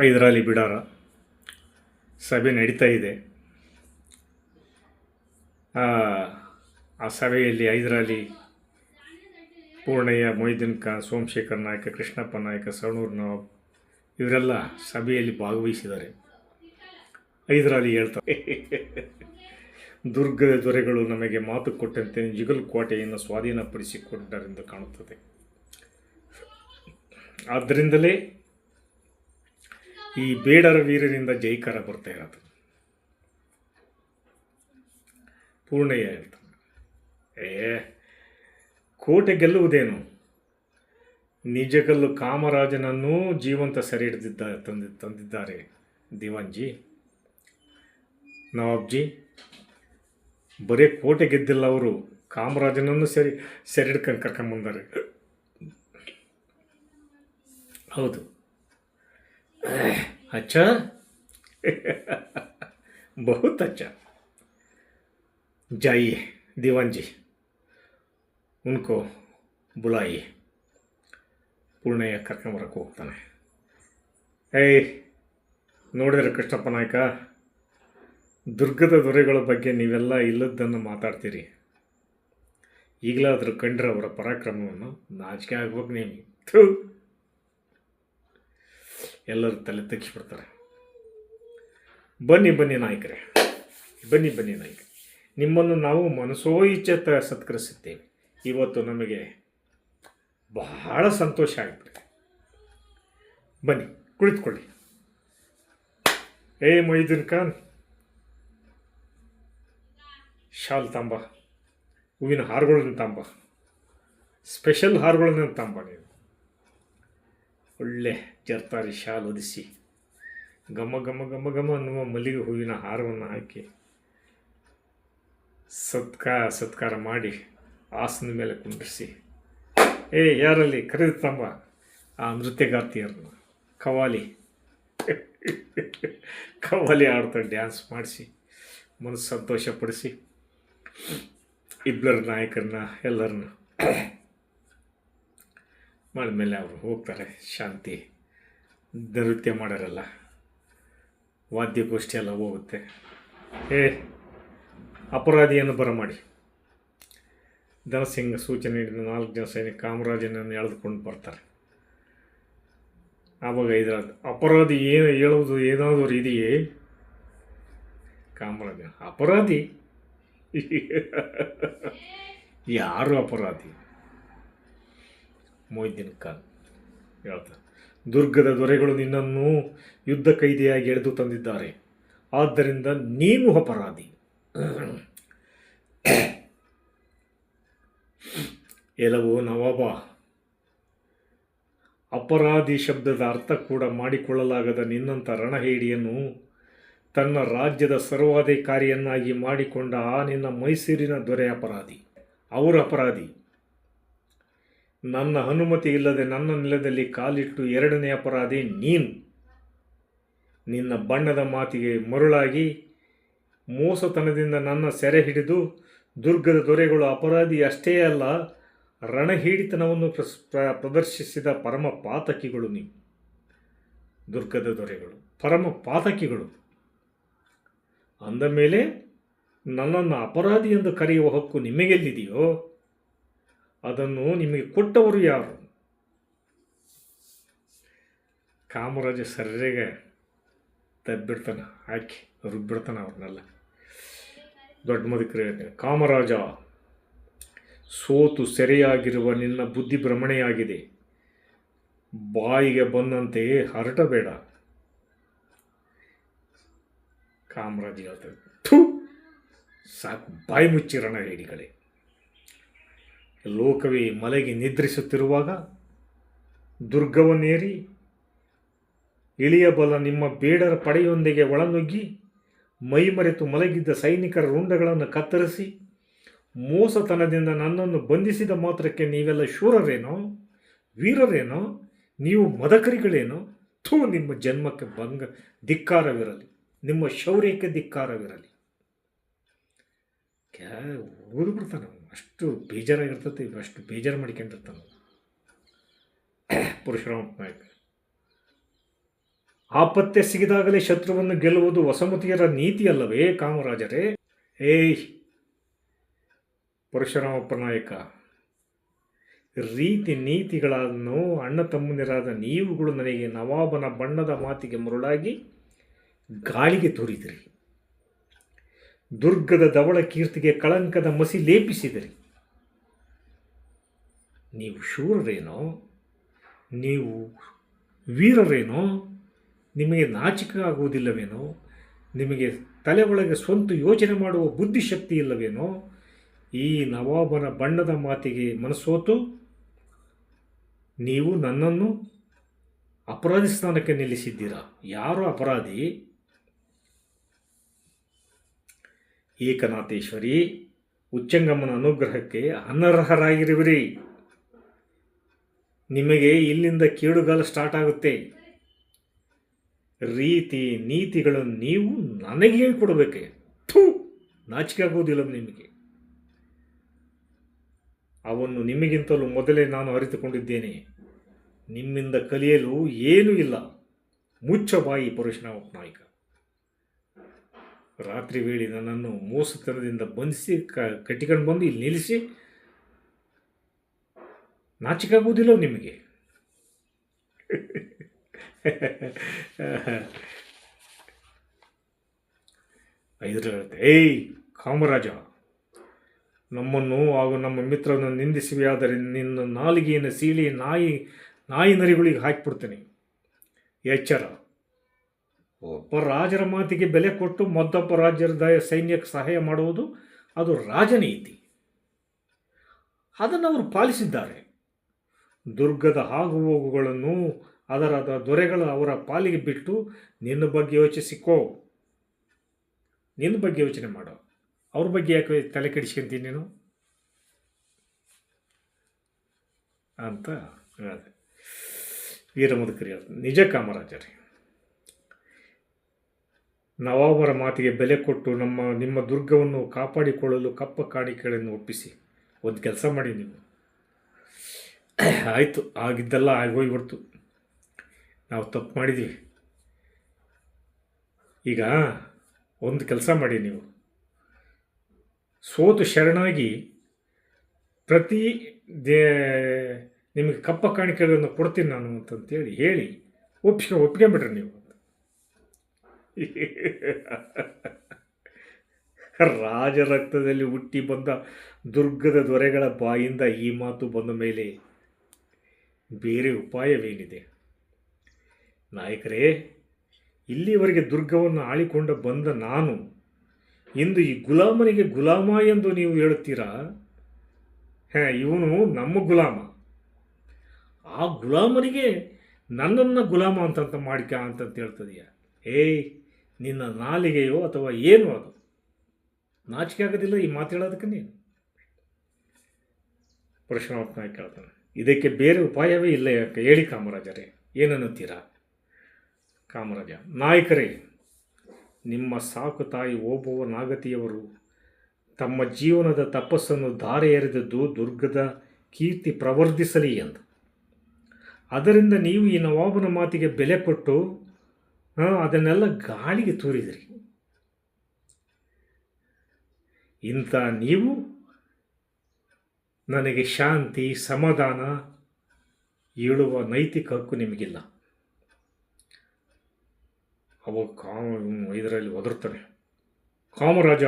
ಹೈದರಾಲಿ ಬಿಡಾರ. ಸಭೆ ನಡೀತಾ ಇದೆ. ಆ ಸಭೆಯಲ್ಲಿ ಐದರಲ್ಲಿ ಪೂರ್ಣಯ್ಯ ಮೊಯ್ದಿನ್ ಖಾನ್ ಸೋಮಶೇಖರ್ ನಾಯಕ, ಕೃಷ್ಣಪ್ಪ ನಾಯಕ, ಸವಣೂರು ನವಾಬ್ ಇವರೆಲ್ಲ ಸಭೆಯಲ್ಲಿ ಭಾಗವಹಿಸಿದ್ದಾರೆ. ಐದರಲ್ಲಿ ಹೇಳ್ತಾರೆ, ದುರ್ಗದ ದೊರೆಗಳು ನಮಗೆ ಮಾತು ಕೊಟ್ಟಂತೆ, ಜಿಗಲ್ ಕೋಟೆಯನ್ನು ಸ್ವಾಧೀನಪಡಿಸಿಕೊಂಡರೆಂದು ಕಾಣುತ್ತದೆ. ಆದ್ದರಿಂದಲೇ ಈ ಬೇಡರ ವೀರರಿಂದ ಜೈಕಾರ ಬರ್ತಾ ಇರೋದು. ಪೂರ್ಣಯ್ಯ ಹೇಳ್ತಾನೆ ಏ, ಕೋಟೆ ಗೆಲ್ಲುವುದೇನು? ನಿಜಗಲ್ಲು ಕಾಮರಾಜನನ್ನೂ ಜೀವಂತ ಸೆರೆ ಹಿಡಿದಿದ್ದ, ತಂದಿ, ತಂದಿದ್ದಾರೆ ದಿವಾನ್ಜಿ ನವಾಬ್ಜಿ, ಬರೀ ಕೋಟೆ ಗೆದ್ದಿಲ್ಲ ಅವರು, ಕಾಮರಾಜನನ್ನು ಸರಿ, ಸೆರೆ ಹಿಡ್ಕೊಂಡು ಕರ್ಕೊಂಬಂದಾರೆ ಹೌದು. अच्छा बहुत अच्छा जाइए दीवान जी उनको बुलाइए ಪೂರ್ಣಯ್ಯ ಕರ್ಕೊಂಬರಕ್ಕೆ ಹೋಗ್ತಾನೆ ಏಯ್ ನೋಡಿದ್ರೆ ಕೃಷ್ಣಪ್ಪ ನಾಯಕ ದುರ್ಗದ ದೊರೆಗಳ ಬಗ್ಗೆ ನೀವೆಲ್ಲ ಇಲ್ಲದ್ದನ್ನು ಮಾತಾಡ್ತೀರಿ ಈಗಲಾದರೂ ಕಂಡ್ರೆ ಅವರ ಪರಾಕ್ರಮವನ್ನು ನಾಚಿಕೆ ಆಗ್ಬೇಕು ನೀವು ಥೂ ಎಲ್ಲರೂ ತಲೆ ತೆಗಿಸ್ಬಿಡ್ತಾರೆ. ಬನ್ನಿ ಬನ್ನಿ ನಾಯಕರೇ. ಬನ್ನಿ ಬನ್ನಿ ನಾಯಕ ನಿಮ್ಮನ್ನು ನಾವು ಮನಸೋ ಇಚ್ಛೆ ತ ಸತ್ಕರಿಸುತ್ತೇವೆ. ಇವತ್ತು ನಮಗೆ ಬಹಳ ಸಂತೋಷ ಆಗಿಬಿಟ್ಟಿದೆ ಬನ್ನಿ, ಕುಳಿತುಕೊಳ್ಳಿ. ಏ ಮೊಯ್ದೀನ್ ಖಾನ್. ಶಾಲ್ ತಾಂಬ. ಹೂವಿನ ಹಾರಗಳನ್ನ ತಾಂಬ. ಸ್ಪೆಷಲ್ ಹಾರಗಳನ್ನ ತಾಂಬ ನೀವು ಒಳ್ಳೆ ಜರ್ತಾರಿ ಶಾಲ್ ಒದಿಸಿ ಘಮ ಘಮ ಘಮ ಘಮ ಅನ್ನುವ ಮಲ್ಲಿಗೆ ಹೂವಿನ ಹಾರವನ್ನು ಹಾಕಿ ಸತ್ಕಾ, ಸತ್ಕಾರ ಮಾಡಿ ಆಸನ ಮೇಲೆ ಕುಂಡ್ರಿಸಿ. ಏ, ಯಾರಲ್ಲಿ? ಕರೆದು ತಂಬ. ಆ ನೃತ್ಯಗಾರ್ತಿಯರನ್ನು. ಕವಾಲಿ ಕವಾಲಿ ಆಡ್ತಾ ಡ್ಯಾನ್ಸ್ ಮಾಡಿಸಿ, ಮನಸ್ಸು ಸಂತೋಷಪಡಿಸಿ ಇಬ್ಬರ ನಾಯಕರನ್ನ, ಎಲ್ಲರನ್ನ. ಮಾಡಿದ್ಮೇಲೆ ಅವರು ಹೋಗ್ತಾರೆ, ಶಾಂತಿ, ನೃತ್ಯ ಮಾಡೋರಲ್ಲ. ವಾದ್ಯಗೋಷ್ಠಿ ಎಲ್ಲ ಹೋಗುತ್ತೆ. ಏ, ಅಪರಾಧಿಯನ್ನು ಬರಮಾಡಿ. ಧನಸಿಂಗ ಸೂಚನೆ ನೀಡಿದ ನಾಲ್ಕು ಜನ ಸೈನಿಕ ಕಾಮರಾಜನನ್ನು ಎಳೆದುಕೊಂಡು ಬರ್ತಾರೆ. ಆವಾಗ ಇದರ ಅಪರಾಧಿ ಏನು ಹೇಳುವುದು ಏನಾದರೂ ಇದೆಯೇ? ಕಾಮರಾಜ, ಅಪರಾಧಿ? ಯಾರು ಅಪರಾಧಿ? ಮೊಯ್ದೀನ್ ಖಾನ್ ದುರ್ಗದ ದೊರೆಗಳು ನಿನ್ನನ್ನು ಯುದ್ಧ ಕೈದಿಯಾಗಿ ಎಳೆದು ತಂದಿದ್ದಾರೆ. ಆದ್ದರಿಂದ ನೀನು ಅಪರಾಧಿ. ಎಲವೋ ನವಾಬ. ಅಪರಾಧಿ ಶಬ್ದದ ಅರ್ಥ ಕೂಡ ಮಾಡಿಕೊಳ್ಳಲಾಗದ ನಿನ್ನಂಥ ರಣಹೇಡಿಯನ್ನು ತನ್ನ ರಾಜ್ಯದ ಸರ್ವಾಧಿಕಾರಿಯನ್ನಾಗಿ ಮಾಡಿಕೊಂಡ ಆ ನಿನ್ನ ಮೈಸೂರಿನ ದೊರೆ ಅಪರಾಧಿ. ಅವರ ಅಪರಾಧಿ. ನನ್ನ ಅನುಮತಿ ಇಲ್ಲದೆ ನನ್ನ ನೆಲದಲ್ಲಿ ಕಾಲಿಟ್ಟು ಎರಡನೇ ಅಪರಾಧಿ ನೀನು. ನಿನ್ನ ಬಣ್ಣದ ಮಾತಿಗೆ ಮರುಳಾಗಿ ಮೋಸತನದಿಂದ ನನ್ನ ಸೆರೆ ಹಿಡಿದು ದುರ್ಗದ ದೊರೆಗಳು ಅಪರಾಧಿ ಅಷ್ಟೇ ಅಲ್ಲ, ರಣಹೀಡಿತನವನ್ನು ಪ್ರದರ್ಶಿಸಿದ ಪರಮ ಪಾತಕಿಗಳು ನೀವು ದುರ್ಗದ ದೊರೆಗಳು ಪರಮ ಪಾತಕಿಗಳು ಅಂದ ಮೇಲೆ, ನನ್ನನ್ನು ಅಪರಾಧಿ ಎಂದು ಕರೆಯುವ ಹಕ್ಕು ನಿಮಗೆಲ್ಲಿದೆಯೋ ಅದನ್ನು ನಿಮಗೆ ಕೊಟ್ಟವರು ಯಾರು? ಕಾಮರಾಜ ಸರ್ರೆಗೆ ತಬ್ಬಿಡ್ತಾನೆ ಹಾಕಿ ರುಬ್ಬಿಡ್ತಾನೆ ಅವ್ರನ್ನೆಲ್ಲ. ದೊಡ್ಡ ಮುದುಕರು, ಕಾಮರಾಜ, ಸೋತು ಸೆರೆಯಾಗಿರುವ ನಿನ್ನ ಬುದ್ಧಿ ಭ್ರಮಣೆಯಾಗಿದೆ. ಬಾಯಿಗೆ ಬಂದಂತೆಯೇ ಹರಟಬೇಡ. ಕಾಮರಾಜ ಹೇಳ್ತಾರೆ ಥು, ಸಾಕು ಬಾಯಿ ಮುಚ್ಚಿರೋಣ ಹೇಡಿಗಳೇ ಲೋಕವೇ ಮಲೆಗೆ ನಿದ್ರಿಸುತ್ತಿರುವಾಗ ದುರ್ಗವನ್ನೇರಿ, ಇಳಿಯಬಲ್ಲ ನಿಮ್ಮ ಬೇಡರ ಪಡೆಯೊಂದಿಗೆ ಒಳನುಗ್ಗಿ ಮೈಮರೆತು ಮಲಗಿದ್ದ ಸೈನಿಕರ ರುಂಡಗಳನ್ನು ಕತ್ತರಿಸಿ ಮೋಸತನದಿಂದ ನನ್ನನ್ನು ಬಂಧಿಸಿದ ಮಾತ್ರಕ್ಕೆ ನೀವೆಲ್ಲ ಶೂರರೇನೋ, ವೀರರೇನೋ, ನೀವು ಮದಕರಿಗಳೇನೋ? ಥೂ, ನಿಮ್ಮ ಜನ್ಮಕ್ಕೆ ಭಂಗ, ಧಿಕ್ಕಾರವಿರಲಿ. ನಿಮ್ಮ ಶೌರ್ಯಕ್ಕೆ ಧಿಕ್ಕಾರವಿರಲಿ. ಕ್ಯಾ ಓದ್ಬಿಡ್ತಾನೆ. ಅಷ್ಟು ಬೇಜಾರಾಗಿರ್ತೈತಿ, ಅಷ್ಟು ಬೇಜಾರು ಮಾಡ್ಕೊಂಡಿರ್ತಾನೆ ಪರಶುರಾಮ ನಾಯಕ. ಆಪತ್ತೆ ಸಿಗಿದಾಗಲೇ ಶತ್ರುವನ್ನು ಗೆಲ್ಲುವುದು ವಸಮತಿಯರ ನೀತಿಯಲ್ಲವೇ, ಕಾಮರಾಜರೇ? ಏಯ್! ಪರಶುರಾಮಪ್ಪ ನಾಯಕ ರೀತಿ ನೀತಿಗಳನ್ನು ಅಣ್ಣ ತಮ್ಮನಿರಾದ ನೀವುಗಳು ನನಗೆ ನವಾಬನ ಬಣ್ಣದ ಮಾತಿಗೆ ಮರುಳಾಗಿ ಗಾಳಿಗೆ ತೋರಿದಿರಿ. ದುರ್ಗದ ಧವಳ ಕೀರ್ತಿಗೆ ಕಳಂಕದ ಮಸಿ ಲೇಪಿಸಿದಿರಿ. ನೀವು ಶೂರರೇನೋ, ನೀವು ವೀರರೇನೋ, ನಿಮಗೆ ನಾಚಿಕೆ ಆಗುವುದಿಲ್ಲವೇನೋ ನಿಮಗೆ ತಲೆ ಒಳಗೆ ಸ್ವಂತ ಯೋಚನೆ ಮಾಡುವ ಬುದ್ಧಿಶಕ್ತಿ ಇಲ್ಲವೇನೋ, ಈ ನವಾಬನ ಬಣ್ಣದ ಮಾತಿಗೆ ಮನಸ್ಸೋತು, ನೀವು ನನ್ನನ್ನು ಅಪರಾಧಿ ಸ್ಥಾನಕ್ಕೆ ನಿಲ್ಲಿಸಿದ್ದೀರಾ? ಯಾರು ಅಪರಾಧಿ? ಏಕನಾಥೇಶ್ವರಿ, ಉಚ್ಚಂಗಮ್ಮನ ಅನುಗ್ರಹಕ್ಕೆ ಅನರ್ಹರಾಗಿರುವಿರಿ. ನಿಮಗೆ ಇಲ್ಲಿಂದ ಕೇಳುಗಾಲ ಸ್ಟಾರ್ಟ್ ಆಗುತ್ತೆ. ರೀತಿ ನೀತಿಗಳನ್ನು ನೀವು ನನಗೆ ಹೇಳ್ಕೊಡ್ಬೇಕೆ. ಥೂ, ನಾಚಿಕೆ ಆಗೋದಿಲ್ಲ ನಿಮಗೆ. ಅವನ್ನು ನಿಮಗಿಂತಲೂ ಮೊದಲೇ ನಾನು ಅರಿತುಕೊಂಡಿದ್ದೇನೆ. ನಿಮ್ಮಿಂದ ಕಲಿಯಲು ಏನೂ ಇಲ್ಲ. ಮುಚ್ಚ ಬಾಯಿ ಪರಶುರಾಮ ನಾಯಕ. ರಾತ್ರಿ ವೇಳೆ ನನ್ನನ್ನು ಮೋಸತನದಿಂದ ಬಂಧಿಸಿ, ಕ, ಕಟ್ಟಿಕೊಂಡು ಬಂದು ಇಲ್ಲಿ ನಿಲ್ಲಿಸಿ ನಾಚಿಕಾಗುವುದಿಲ್ಲ ನಿಮಗೆ? ಐದರ ಹೇಳುತ್ತೆ ಏಯ್, ಕಾಮರಾಜ, ನಮ್ಮನ್ನು ಹಾಗೂ ನಮ್ಮ ಮಿತ್ರರನ್ನು ನಿಂದಿಸುವೆಯಾದರೆ ನಿನ್ನ ನಾಲಿಗೆಯನ್ನು ಸೀಳಿ ನಾಯಿ ನಾಯಿ ನರಿಗಳಿಗೆ ಹಾಕಿಬಿಡ್ತೇನೆ. ಎಚ್ಚರ. ಒಬ್ಬ ರಾಜರ ಮಾತಿಗೆ ಬೆಲೆ ಕೊಟ್ಟು ಮತ್ತೊಬ್ಬ ರಾಜ್ಯದ ಸೈನ್ಯಕ್ಕೆ ಸಹಾಯ ಮಾಡುವುದು ಅದು ರಾಜನೀತಿ. ಅದನ್ನು ಅವರು ಪಾಲಿಸಿದ್ದಾರೆ. ದುರ್ಗದ ಆಗು ಹೋಗುಗಳನ್ನು ಅದರ ದೊರೆಗಳು ಅವರ ಪಾಲಿಗೆ ಬಿಟ್ಟು ನಿನ್ನ ಬಗ್ಗೆ ಯೋಚಿಸಿಕೋ. ನಿನ್ನ ಬಗ್ಗೆ ಯೋಚನೆ ಮಾಡೋ. ಅವ್ರ ಬಗ್ಗೆ ಯಾಕೆ ತಲೆ ಕೆಡಿಸ್ಕೊಂತೀನಿ ನೀನು? ಅಂತ ಹೇಳಿದೆ ವೀರಮುದುಕರಿ ನಿಜ ಕಾಮರಾಜರೇ. ನವಾಬರ ಮಾತಿಗೆ ಬೆಲೆ ಕೊಟ್ಟು ನಮ್ಮ, ನಿಮ್ಮ ದುರ್ಗವನ್ನು ಕಾಪಾಡಿಕೊಳ್ಳಲು ಕಪ್ಪ ಕಾಣಿಕೆಗಳನ್ನು ಒಪ್ಪಿಸಿ. ಒಂದು ಕೆಲಸ ಮಾಡಿ ನೀವು. ಆಯಿತು, ಆಗಿದ್ದೆಲ್ಲ ಆಗೋಗ್ಬಿಡ್ತು ನಾವು ತಪ್ಪು ಮಾಡಿದ್ವಿ. ಈಗ ಒಂದು ಕೆಲಸ ಮಾಡಿ ನೀವು. ಸೋತು ಶರಣಾಗಿ ಪ್ರತಿ ದೇ, ನಿಮಗೆ ಕಪ್ಪ ಕಾಣಿಕೆಗಳನ್ನು ಕೊಡ್ತೀನಿ ನಾನು ಅಂತಂತೇಳಿ ಹೇಳಿ ಒಪ್ಪಿಗೆ ಒಪ್ಕೊಂಬಿಟ್ರಿ ನೀವು. ರಾಜ ರಕ್ತದಲ್ಲಿ ಹುಟ್ಟಿ ಬಂದ ದುರ್ಗದ ದೊರೆಗಳ ಬಾಯಿಂದ ಈ ಮಾತು ಬಂದ ಮೇಲೆ ಬೇರೆ ಉಪಾಯವೇನಿದೆ? ನಾಯಕರೇ, ಇಲ್ಲಿವರೆಗೆ ದುರ್ಗವನ್ನು ಆಳಿಕೊಂಡು ಬಂದ ನಾನು ಇಂದು ಈ ಗುಲಾಮನಿಗೆ ಗುಲಾಮ ಎಂದು ನೀವು ಹೇಳುತ್ತೀರಾ? ಹಾಂ, ಇವನು ನಮ್ಮ ಗುಲಾಮ. ಆ ಗುಲಾಮನಿಗೆ ನನ್ನನ್ನು ಗುಲಾಮ ಅಂತಂತ ಮಾಡಿಕ ಅಂತಂತ ಹೇಳ್ತದೀಯ. ಏಯ್ ನಿನ್ನ ನಾಲಿಗೆಯೋ ಅಥವಾ ಏನು ಅದು. ನಾಚಿಕೆ ಆಗೋದಿಲ್ಲ, ಈ ಮಾತು ಹೇಳೋದಕ್ಕೆ ನೀನು. ಪರಶುರಾಮ ನಾಯಕ ಕೇಳ್ತಾನೆ, ಇದಕ್ಕೆ ಬೇರೆ ಉಪಾಯವೇ ಇಲ್ಲ ಯಾಕೆ? ಹೇಳಿ ಕಾಮರಾಜರೇ, ಏನನ್ನುತ್ತೀರಾ? ಕಾಮರಾಜ, ನಾಯಕರೇ, ನಿಮ್ಮ ಸಾಕು ತಾಯಿ ಓಬವ್ವ ನಾಗತಿಯವರು ತಮ್ಮ ಜೀವನದ ತಪಸ್ಸನ್ನು ಧಾರೆ ಎರೆದದ್ದು ದುರ್ಗದ ಕೀರ್ತಿ ಪ್ರವರ್ಧಿಸಲಿ ಎಂದು. ಅದರಿಂದ ನೀವು ಈ ನವಾಬನ ಮಾತಿಗೆ ಬೆಲೆ ಕೊಟ್ಟು ಅದನ್ನೆಲ್ಲ ಗಾಳಿಗೆ ತೂರಿದ್ರಿ. ಇಂಥ ನೀವು ನನಗೆ ಶಾಂತಿ, ಸಮಾಧಾನ ಹೇಳುವ ನೈತಿಕ ಹಕ್ಕು ನಿಮಗಿಲ್ಲ. ಅವ ಕಾಮ ಇದರಲ್ಲಿ ಒದರ್ತಾನೆ ಕಾಮರಾಜ,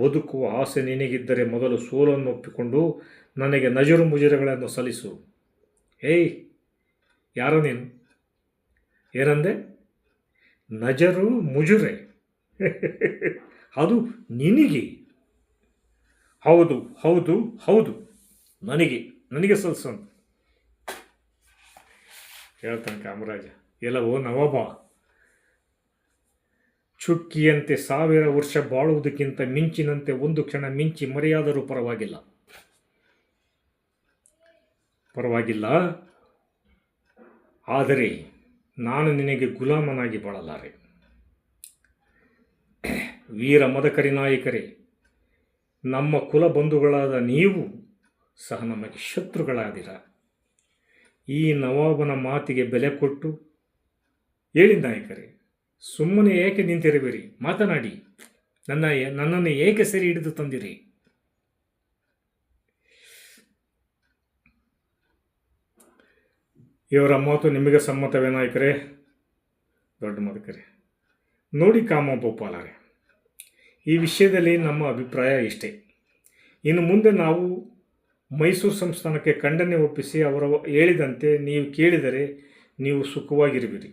ಬದುಕುವ ಆಸೆ ನಿನಗಿದ್ದರೆ ಮೊದಲು ಸೋಲನ್ನು ಒಪ್ಪಿಕೊಂಡು ನನಗೆ ನಜರು ಮುಜರುಗಳನ್ನು ಸಲ್ಲಿಸು. ಏಯ್, ಯಾರೋ ನೀನು? ಏನಂದೆ? ನಜರು ಮುಜುರೆ. ಅದು ನಿನಗೆ. ಹೌದು ಹೌದು ಹೌದು. ನನಗೆ ನನಗೆ ಸಲ್ಸಂತ ಹೇಳ್ತಾನೆ ಕಾಮರಾಜ. ಎಲ್ಲವೋ ನವಾಬ. ಚುಕ್ಕಿಯಂತೆ ಸಾವಿರ ವರ್ಷ ಬಾಳುವುದಕ್ಕಿಂತ ಮಿಂಚಿನಂತೆ ಒಂದು ಕ್ಷಣ ಮಿಂಚಿ ಮರೆಯಾದರೂ ಪರವಾಗಿಲ್ಲ. ಪರವಾಗಿಲ್ಲ. ಆದರೆ ನಾನು ನಿನಗೆ ಗುಲಾಮನಾಗಿ ಬಾಳಲಾರೆ. ವೀರ ಮದಕರಿ ನಾಯಕರೇ, ನಮ್ಮ ಕುಲ ಬಂಧುಗಳಾದ ನೀವು ಸಹ ನಮಗೆ ಶತ್ರುಗಳಾದಿರ. ಈ ನವಾಬನ ಮಾತಿಗೆ ಬೆಲೆ ಕೊಟ್ಟು ಹೇಳಿ ನಾಯಕರೇ, ಸುಮ್ಮನೆ ಏಕೆ ನಿಂತಿರಬೇರಿ ಮಾತನಾಡಿ. ನನ್ನ ನನ್ನನ್ನು ಏಕೆ ಸರಿ ಹಿಡಿದು ತಂದಿರಿ? ಇವರ ಮಾತು ನಿಮಗೆ ಸಮ್ಮತವೇ ನಾಯಕರೇ? ದೊಡ್ಡ ಮದಕರಿ ನೋಡಿ ಕಾಮ ಗೋಪಾಲರೇ, ಈ ವಿಷಯದಲ್ಲಿ ನಮ್ಮ ಅಭಿಪ್ರಾಯ ಇಷ್ಟೇ. ಇನ್ನು ಮುಂದೆ ನಾವು ಮೈಸೂರು ಸಂಸ್ಥಾನಕ್ಕೆ ಖಂಡನೆ ಒಪ್ಪಿಸಿ ಅವರ ಹೇಳಿದಂತೆ ನೀವು ಕೇಳಿದರೆ ನೀವು ಸುಖವಾಗಿರುವಿರಿ.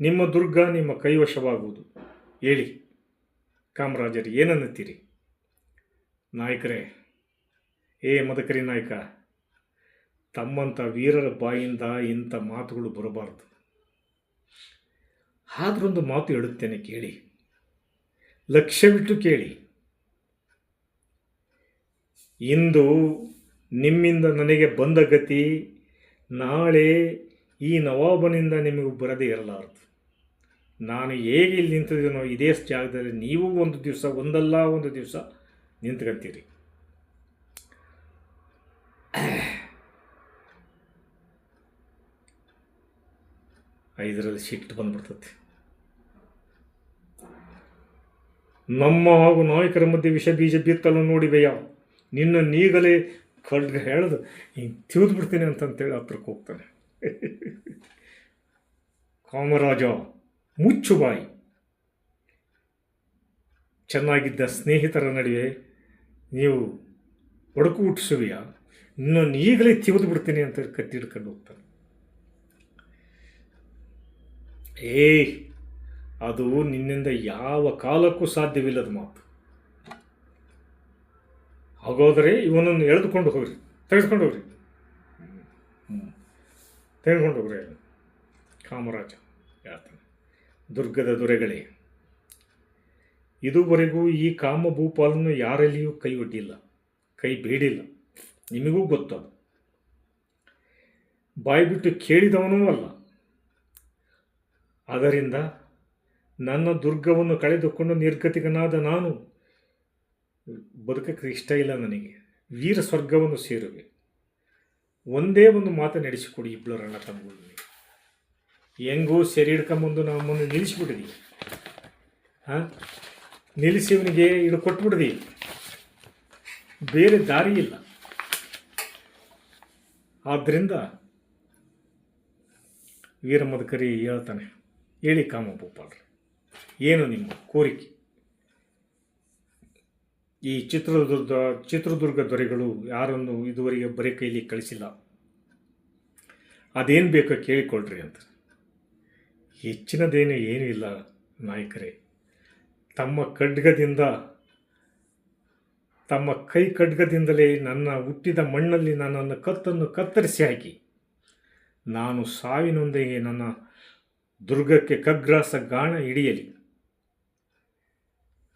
ನಿಮ್ಮ ದುರ್ಗ ನಿಮ್ಮ ಕೈವಶವಾಗುವುದು. ಹೇಳಿ, ಕಾಮರಾಜರು, ಏನನ್ನುತ್ತೀರಿ? ನಾಯಕರೇ, ಏ ಮದಕರಿ ನಾಯಕ ತಮ್ಮಂಥ ವೀರರ ಬಾಯಿಂದ ಇಂಥ ಮಾತುಗಳು ಬರಬಾರದು. ಆದ್ರೊಂದು ಮಾತು ಹೇಳುತ್ತೇನೆ ಕೇಳಿ. ಲಕ್ಷ್ಯವಿಟ್ಟು ಕೇಳಿ. ಇಂದು ನಿಮ್ಮಿಂದ ನನಗೆ ಬಂದ ಗತಿ ನಾಳೆ ಈ ನವಾಬನಿಂದ ನಿಮಗೆ ಬರದೇ ಇರಲಾರದು. ನಾನು ಹೇಗೆ ಇಲ್ಲಿ ನಿಂತಿದ್ದೀನೋ ಇದೇ ಜಾಗದಲ್ಲಿ ನೀವು ಒಂದು ದಿವಸ ಒಂದಲ್ಲ ಒಂದು ದಿವಸ ನಿಂತ್ಕೊಂತೀರಿ. ಐದರಲ್ಲಿ ಸಿಟ್ಟು ಬಂದ್ಬಿಡ್ತತಿ. ನಮ್ಮ ಹಾಗೂ ನಾಯಕರ ಮಧ್ಯೆ ವಿಷ ಬೀಜ ಬಿತ್ತಲು ನೋಡಿವೆಯ ನಿನ್ನ ನೀಗಲೇ ಖಡ್ಗ ಹೇಳ್ದು, ಹಿಂಗೆ ತಿವಿದು ಬಿಡ್ತೀನಿ ಅಂತಂತೇಳಿ ಹತ್ರಕ್ಕೆ ಹೋಗ್ತಾನೆ. ಕಾಮರಾಜ, ಮುಚ್ಚು ಬಾಯಿ. ಚೆನ್ನಾಗಿದ್ದ ಸ್ನೇಹಿತರ ನಡುವೆ ನೀವು ಒಡಕು ಹುಟ್ಟಿಸುವಿಯ? ನಿನ್ನ ಈಗಲೇ ತಿವಿದು ಬಿಡ್ತೀನಿ ಅಂತ ಕತ್ತಿ ಹಿಡ್ಕೊಂಡು ಹೋಗ್ತಾನೆ. ಏಯ್, ಅದು ನಿನ್ನಿಂದ ಯಾವ ಕಾಲಕ್ಕೂ ಸಾಧ್ಯವಿಲ್ಲದ ಮಾತು. ಹಾಗೋದರೆ ಇವನನ್ನು ಎಳೆದುಕೊಂಡು ಹೋಗ್ರಿ, ತೆಗೆದುಕೊಂಡು ಹೋಗ್ರಿ. ತೆಗೆದುಕೊಂಡು ಹೋಗ್ರಿ. ಕಾಮರಾಜ ಹೇಳ್ತಾನೆ, ದುರ್ಗದ ದೊರೆಗಳೇ, ಇದುವರೆಗೂ ಈ ಕಾಮ ಭೂಪಾಲನ್ನು ಯಾರಲ್ಲಿಯೂ ಕೈ ಒಡ್ಡಿಲ್ಲ ಕೈ ಬೇಡಿಲ್ಲ. ನಿಮಗೂ ಗೊತ್ತದು ಬಾಯಿ ಬಿಟ್ಟು ಕೇಳಿದವನೂ ಅಲ್ಲ ಅದರಿಂದ ನನ್ನ ದುರ್ಗವನ್ನು ಕಳೆದುಕೊಂಡು ನಿರ್ಗತಿಕನಾದ ನಾನು ಬದುಕಕ್ಕೆ ಇಷ್ಟ ಇಲ್ಲ ನನಗೆ. ವೀರ ಸ್ವರ್ಗವನ್ನು ಸೇರುವೆ. ಒಂದೇ ಒಂದು ಮಾತು ನಡೆಸಿಕೊಡಿ ಇಬ್ಬರು ಅಣ್ಣ ತಮ್ಮಗಳು ಹೆಂಗೂ ಸೆರೆ ಹಿಡ್ಕೊಂಬಂದು ನಮ್ಮನ್ನು ನಿಲ್ಲಿಸ್ಬಿಟ್ಟಿದಿ ಹಾಂ? ನಿಲ್ಲಿಸಿ ಇವನಿಗೆ ಇದು ಬೇರೆ ದಾರಿ ಇಲ್ಲ. ಆದ್ದರಿಂದ ವೀರ ಮದಕರಿ ಹೇಳ್ತಾನೆ. ಹೇಳಿ ಕಾಮ ಭೂಪಾಲ್ರೆ ಏನು ನಿಮ್ಮ ಕೋರಿಕೆ? ಈ ಚಿತ್ರದುರ್ಗ ಚಿತ್ರದುರ್ಗ ದೊರೆಗಳು ಯಾರನ್ನು ಇದುವರೆಗೆ ಬರೀ ಕೈಲಿ ಕಳಿಸಿಲ್ಲ. ಅದೇನು ಬೇಕೋ ಕೇಳಿಕೊಳ್ರಿ ಅಂತ. ಹೆಚ್ಚಿನದೇನು ಏನೂ ಇಲ್ಲ ನಾಯಕರೇ. ತಮ್ಮ ಖಡ್ಗದಿಂದ, ತಮ್ಮ ಕೈ ಖಡ್ಗದಿಂದಲೇ ನನ್ನ ಹುಟ್ಟಿದ ಮಣ್ಣಲ್ಲಿ ನನ್ನನ್ನು ಕತ್ತನ್ನು ಕತ್ತರಿಸಿ ಹಾಕಿ. ನಾನು ಸಾವಿನೊಂದಿಗೆ ನನ್ನ ದುರ್ಗಕ್ಕೆ ಕಗ್ರಾಸ ಗಾಣ ಹಿಡಿಯಲಿ.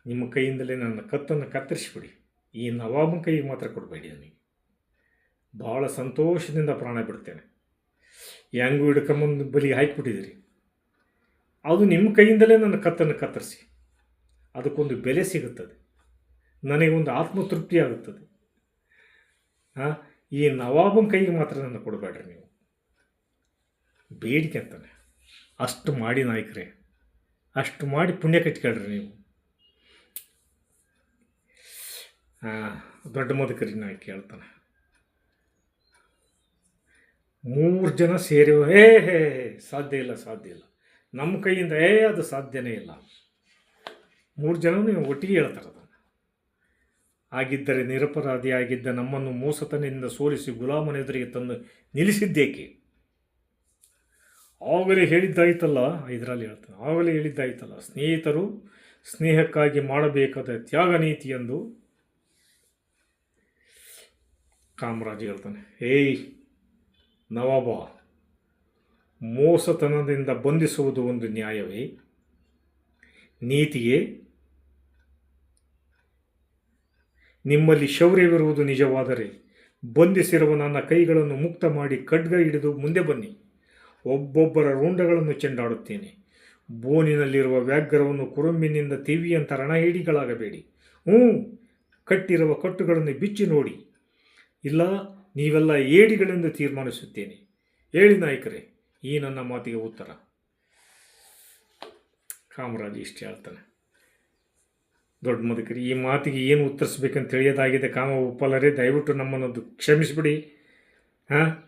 ನಿಮ್ಮ ಕೈಯಿಂದಲೇ ನನ್ನ ಕತ್ತನ್ನು ಕತ್ತರಿಸಿಬಿಡಿ. ಈ ನವಾಬನ ಕೈಗೆ ಮಾತ್ರ ಕೊಡಬೇಡಿ ನನಗೆ. ಭಾಳ ಸಂತೋಷದಿಂದ ಪ್ರಾಣ ಬಿಡ್ತೇನೆ ಹೆಂಗೂ ಹಿಡ್ಕೊಂಬಂದು ಬಲಿ ಹಾಕಿಬಿಟ್ಟಿದ್ದೀರಿ ಅದು ನಿಮ್ಮ ಕೈಯಿಂದಲೇ ನನ್ನ ಕತ್ತನ್ನು ಕತ್ತರಿಸಿ. ಅದಕ್ಕೊಂದು ಬೆಲೆ ಸಿಗುತ್ತದೆ. ನನಗೊಂದು ಆತ್ಮತೃಪ್ತಿ ಆಗುತ್ತದೆ. ಆ, ಈ ನವಾಬನ ಕೈಗೆ ಮಾತ್ರ ನನ್ನ ಕೊಡಬೇಡ್ರಿ ನೀವು. ಬೇಡಿಕೆ ಅಂತಾನೆ. ಅಷ್ಟು ಮಾಡಿ ನಾಯಕರೇ ಅಷ್ಟು ಮಾಡಿ ಪುಣ್ಯ ಕಟ್ಕೊಳ್ರಿ ನೀವು. ದೊಡ್ಡ ಮದಕರಿ ನಾಯಕ ಹೇಳ್ತಾನೆ ಮೂರು ಜನ ಸೇರಿ ಹೇ ಹೇ ಹೇ, ಸಾಧ್ಯ ಇಲ್ಲ ಸಾಧ್ಯ ಇಲ್ಲ. ನಮ್ಮ ಕೈಯಿಂದ ಏ ಅದು ಸಾಧ್ಯನೇ ಇಲ್ಲ. ಮೂರು ಜನ ನೀವು ಒಟ್ಟಿಗೆ ಹೇಳ್ತಾರೆ ಅದನ್ನು. ಆಗಿದ್ದರೆ ನಿರಪರಾಧಿಯಾಗಿದ್ದ ನಮ್ಮನ್ನು ಮೋಸತನದಿಂದ ಸೋಲಿಸಿ ಗುಲಾಮನೆದುರಿಗೆ ತಂದು ನಿಲ್ಲಿಸಿದ್ದೇಕೆ? ಆವಾಗಲೇ ಹೇಳಿದ್ದಾಯ್ತಲ್ಲ, ಇದರಲ್ಲಿ ಹೇಳ್ತಾನೆ. ಆಗಲೇ ಹೇಳಿದ್ದಾಯ್ತಲ್ಲ, ಸ್ನೇಹಿತರು ಸ್ನೇಹಕ್ಕಾಗಿ ಮಾಡಬೇಕಾದ ತ್ಯಾಗ ನೀತಿ ಎಂದು ಕಾಮರಾಜ್ ಹೇಳ್ತಾನೆ. ಏಯ್, ನವಾಬ, ಮೋಸತನದಿಂದ ಬಂಧಿಸುವುದು ಒಂದು ನ್ಯಾಯವೇ? ನೀತಿಯೇ? ನಿಮ್ಮಲ್ಲಿ ಶೌರ್ಯವಿರುವುದು ನಿಜವಾದರೆ ಬಂಧಿಸಿರುವ ನನ್ನ ಕೈಗಳನ್ನು ಮುಕ್ತ ಮಾಡಿ ಖಡ್ಗ ಹಿಡಿದು ಮುಂದೆ ಬನ್ನಿ. ಒಬ್ಬೊಬ್ಬರ ರುಂಡಗಳನ್ನು ಚೆಂಡಾಡುತ್ತೇನೆ. ಬೋನಿನಲ್ಲಿರುವ ವ್ಯಾಘ್ರವನ್ನು ಕುರುಂಬಿನಿಂದ ತಿವಿಯಂತ ರಣಹಿಡಿಗಳಾಗಬೇಡಿ. ಹ್ಞೂ, ಕಟ್ಟಿರುವ ಕಟ್ಟುಗಳನ್ನು ಬಿಚ್ಚಿ ನೋಡಿ. ಇಲ್ಲ, ನೀವೆಲ್ಲ ಏಡಿಗಳೆಂದು ತೀರ್ಮಾನಿಸುತ್ತೇನೆ. ಹೇಳಿ ನಾಯಕರೇ, ಈ ನನ್ನ ಮಾತಿಗೆ ಉತ್ತರ. ಕಾಮರಾಜ್ ಇಷ್ಟು ಹೇಳ್ತಾನೆ. ದೊಡ್ಡ ಮುದುಕರಿ, ಈ ಮಾತಿಗೆ ಏನು ಉತ್ತರಿಸ್ಬೇಕಂತ ತಿಳಿಯೋದಾಗಿದೆ ಕಾಮ ಉಪ್ಪಲರೇ, ದಯವಿಟ್ಟು ನಮ್ಮನ್ನು ದು- ಕ್ಷಮಿಸಿಬಿಡಿ. ಹಾಂ?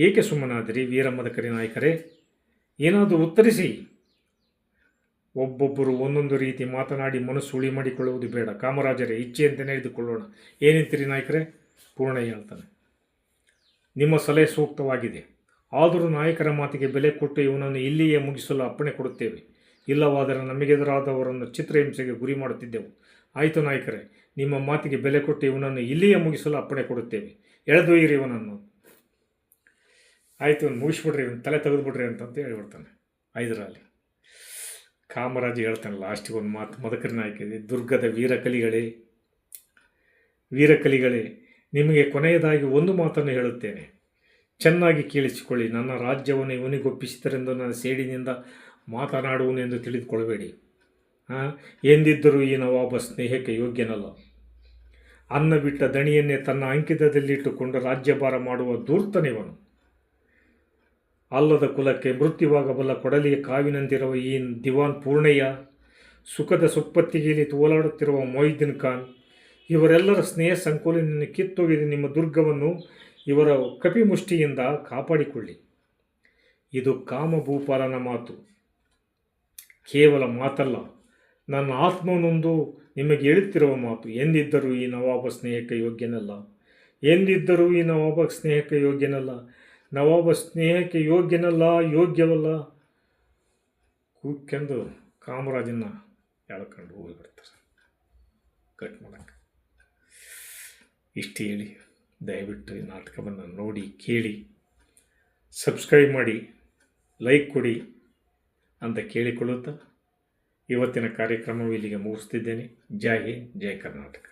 ಏಕೆ ಸುಮ್ಮನಾದಿರಿ ವೀರಮದಕರಿ ನಾಯಕರೇ? ಏನಾದರೂ ಉತ್ತರಿಸಿ. ಒಬ್ಬೊಬ್ಬರು ಒಂದೊಂದು ರೀತಿ ಮಾತನಾಡಿ ಮನಸ್ಸು ಉಳಿ ಮಾಡಿಕೊಳ್ಳುವುದು ಬೇಡ. ಕಾಮರಾಜರೇ, ಇಚ್ಛೆಯಂತೆ ನಡೆದುಕೊಳ್ಳೋಣ. ಏನಂತೀರಿ ನಾಯಕರೇ? ಪೂರ್ಣ ಹೇಳ್ತಾನೆ. ನಿಮ್ಮ ಸಲಹೆ ಸೂಕ್ತವಾಗಿದೆ. ಆದರೂ ನಾಯಕರ ಮಾತಿಗೆ ಬೆಲೆ ಕೊಟ್ಟು ಇವನನ್ನು ಇಲ್ಲಿಯೇ ಮುಗಿಸಲು ಅಪ್ಪಣೆ ಕೊಡುತ್ತೇವೆ. ಇಲ್ಲವಾದರೆ ನಮಗೆದುರಾದವರನ್ನು ಚಿತ್ರಹಿಂಸೆಗೆ ಗುರಿ ಮಾಡುತ್ತಿದ್ದೆವು. ಆಯಿತು ನಾಯಕರೇ, ನಿಮ್ಮ ಮಾತಿಗೆ ಬೆಲೆ ಕೊಟ್ಟು ಇವನನ್ನು ಇಲ್ಲಿಯೇ ಮುಗಿಸಲು ಅಪ್ಪಣೆ ಕೊಡುತ್ತೇವೆ. ಎಳೆದೊಯ್ಯಿರಿ ಇವನನ್ನು. ಆಯಿತು ಒಂದು ಮುಗಿಸ್ಬಿಡ್ರಿ ಒಂದು ತಲೆ ತೆಗೆದುಬಿಡ್ರಿ ಅಂತಂತ ಹೇಳ್ಬಿಡ್ತಾನೆ ಐದರಲ್ಲಿ. ಕಾಮರಾಜ ಹೇಳ್ತಾನೆ ಲಾಸ್ಟಿಗೆ ಒಂದು ಮಾತು ಮದಕರಿ ಹಾಕಿದೆ. ದುರ್ಗದ ವೀರಕಲಿಗಳೇ ವೀರಕಲಿಗಳೇ, ನಿಮಗೆ ಕೊನೆಯದಾಗಿ ಒಂದು ಮಾತನ್ನು ಹೇಳುತ್ತೇನೆ. ಚೆನ್ನಾಗಿ ಕೇಳಿಸಿಕೊಳ್ಳಿ. ನನ್ನ ರಾಜ್ಯವನ್ನು ಇವನಿಗೊಪ್ಪಿಸಿದರೆಂದು ನನ್ನ ಸೇಡಿನಿಂದ ಮಾತನಾಡುವನೆಂದು ತಿಳಿದುಕೊಳ್ಳಬೇಡಿ. ಹಾಂ ಎಂದಿದ್ದರೂ ಈ ನವಾಬ ಸ್ನೇಹಕ್ಕೆ ಯೋಗ್ಯನಲ್ಲ. ಅನ್ನ ಬಿಟ್ಟ ದಣಿಯನ್ನೇ ತನ್ನ ಅಂಕಿತದಲ್ಲಿಟ್ಟುಕೊಂಡು ರಾಜ್ಯಭಾರ ಮಾಡುವ ಧೂರ್ತನಿವನು. ಅಲ್ಲದ ಕುಲಕ್ಕೆ ಮೃತ್ಯುವಾಗಬಲ್ಲ ಕೊಡಲಿಯ ಕಾವಿನಂತಿರುವ ಈ ದಿವಾನ್ ಪೂರ್ಣಯ್ಯ, ಸುಖದ ಸುಪ್ಪತ್ತಿಗೆಯಲ್ಲಿ ತೋಲಾಡುತ್ತಿರುವ ಮೊಯ್ದೀನ್ ಖಾನ್, ಇವರೆಲ್ಲರ ಸ್ನೇಹ ಸಂಕುಲನನ್ನು ಕಿತ್ತೊಗೆದು ನಿಮ್ಮ ದುರ್ಗವನ್ನು ಇವರ ಕಪಿಮುಷ್ಟಿಯಿಂದ ಕಾಪಾಡಿಕೊಳ್ಳಿ. ಇದು ಕಾಮಭೂಪಾಲನ ಮಾತು. ಕೇವಲ ಮಾತಲ್ಲ, ನನ್ನ ಆತ್ಮನೊಂದು ನಿಮಗೆ ಹೇಳುತ್ತಿರುವ ಮಾತು. ಎಂದಿದ್ದರೂ ಈ ನವಾಬ ಸ್ನೇಹಕ್ಕೆ ಯೋಗ್ಯನಲ್ಲ. ಎಂದಿದ್ದರೂ ಈ ನವಾಬ ಸ್ನೇಹಕ್ಕೆ ಯೋಗ್ಯನಲ್ಲ. ನವಾಬ ಸ್ನೇಹಕ್ಕೆ ಯೋಗ್ಯನಲ್ಲ, ಯೋಗ್ಯವಲ್ಲ? ಕೂಕ್ಕೆಂದು ಕಾಮರಾಜನ್ನ ಎಳ್ಕೊಂಡು ಹೋಗಿಬಿಡ್ತಾರೆ. ಕಟ್ ಮಾಡಕ್ಕೆ. ಇಷ್ಟು ಹೇಳಿ. ದಯವಿಟ್ಟು ಈ ನಾಟಕವನ್ನು ನೋಡಿ, ಕೇಳಿ. ಸಬ್ಸ್ಕ್ರೈಬ್ ಮಾಡಿ, ಲೈಕ್ ಕೊಡಿ ಅಂತ ಕೇಳಿಕೊಳ್ಳುತ್ತಾ ಇವತ್ತಿನ ಕಾರ್ಯಕ್ರಮವು ಇಲ್ಲಿಗೆ ಮುಗಿಸ್ತಿದ್ದೇನೆ. ಜೈ ಹಿಂದ್, ಜೈ ಕರ್ನಾಟಕ.